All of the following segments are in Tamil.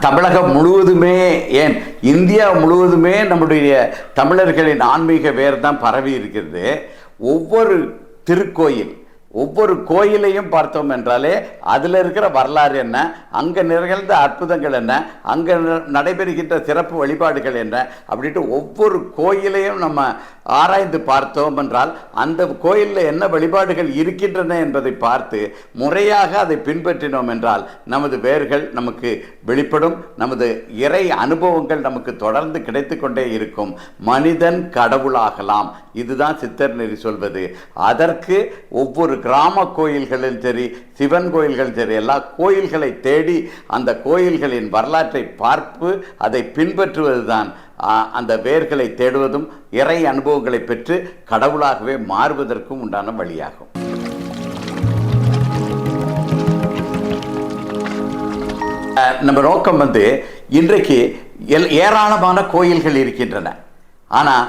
தமிழகம் முழுவதுமே ஏன்? இந்தியா முழுவதுமே நம்முடைய தமிழர்களின் ஆன்மீக வேர் தான் பரவி இருக்கிறது. ஒவ்வொரு திருக்கோயில் ஒவ்வொரு கோயிலையும் பார்த்தோம் என்றாலே அதில் இருக்கிற வரலாறு என்ன? அங்கே நிகழ்ந்த அற்புதங்கள் என்ன? அங்கே நடைபெறுகின்ற சிறப்பு வழிபாடுகள் என்ன? அப்படின்ட்டு ஒவ்வொரு கோயிலையும் நம்ம ஆராய்ந்து பார்த்தோம் என்றால் அந்த கோயிலில் என்ன வழிபாடுகள் இருக்கின்றன என்பதை பார்த்து முறையாக அதை பின்பற்றினோம் என்றால் நமது வேர்கள் நமக்கு வெளிப்படும் நமது இறை அனுபவங்கள் நமக்கு தொடர்ந்து கிடைத்து கொண்டே இருக்கும். மனிதன் கடவுளாகலாம். இதுதான் சித்தர் நெறி சொல்வது. அதற்கு ஒவ்வொரு கிராம கோயில்களில் சரி சிவன் கோயில்கள் சரி எல்லா கோயில்களை தேடி அந்த கோயில்களின் வரலாற்றை பார்ப்பு அதை பின்பற்றுவதுதான் தான் அந்த வேர்களை தேடுவதும் இறை அனுபவங்களை பெற்று கடவுளாகவே மாறுவதற்கும் உண்டான வழியாகும். அஹ், நம்ம நோக்கம் வந்து இன்றைக்கு எல் ஏராளமான கோயில்கள் இருக்கின்றன. ஆனால்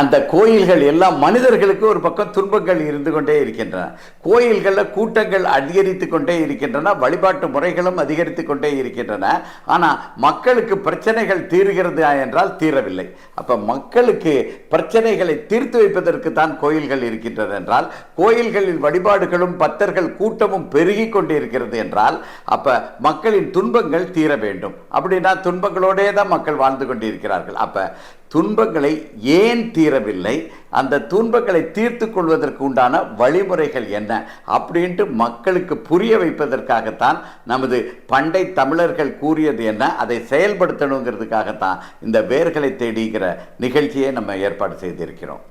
அந்த கோயில்கள் எல்லாம் மனிதர்களுக்கு ஒரு பக்கம் துன்பங்கள் இருந்து கொண்டே இருக்கின்றன. கோயில்களில் கூட்டங்கள் அதிகரித்து கொண்டே இருக்கின்றன வழிபாட்டு முறைகளும் அதிகரித்து கொண்டே இருக்கின்றன. ஆனால் மக்களுக்கு பிரச்சனைகள் தீர்கிறது என்றால் தீரவில்லை. அப்போ மக்களுக்கு பிரச்சனைகளை தீர்த்து வைப்பதற்கு தான் கோயில்கள் இருக்கின்றன என்றால் கோயில்களில் வழிபாடுகளும் பக்தர்கள் கூட்டமும் பெருகி கொண்டே இருக்கிறது என்றால் அப்போ மக்களின் துன்பங்கள் தீர வேண்டும். அப்படின்னா துன்பங்களோடே தான் மக்கள் வாழ்ந்து கொண்டிருக்கிறார்கள். அப்போ துன்பங்களை ஏன் தீரவில்லை? அந்த துன்பங்களை தீர்த்து கொள்வதற்கு உண்டான வழிமுறைகள் என்ன? அப்படின்ட்டு மக்களுக்கு புரிய வைப்பதற்காகத்தான் நமது பண்டை தமிழர்கள் கூறியது என்ன? அதை செயல்படுத்தணுங்கிறதுக்காகத்தான் இந்த வேர்களை தேடிங்கிற நிகழ்ச்சியை நம்ம ஏற்பாடு செய்திருக்கிறோம்.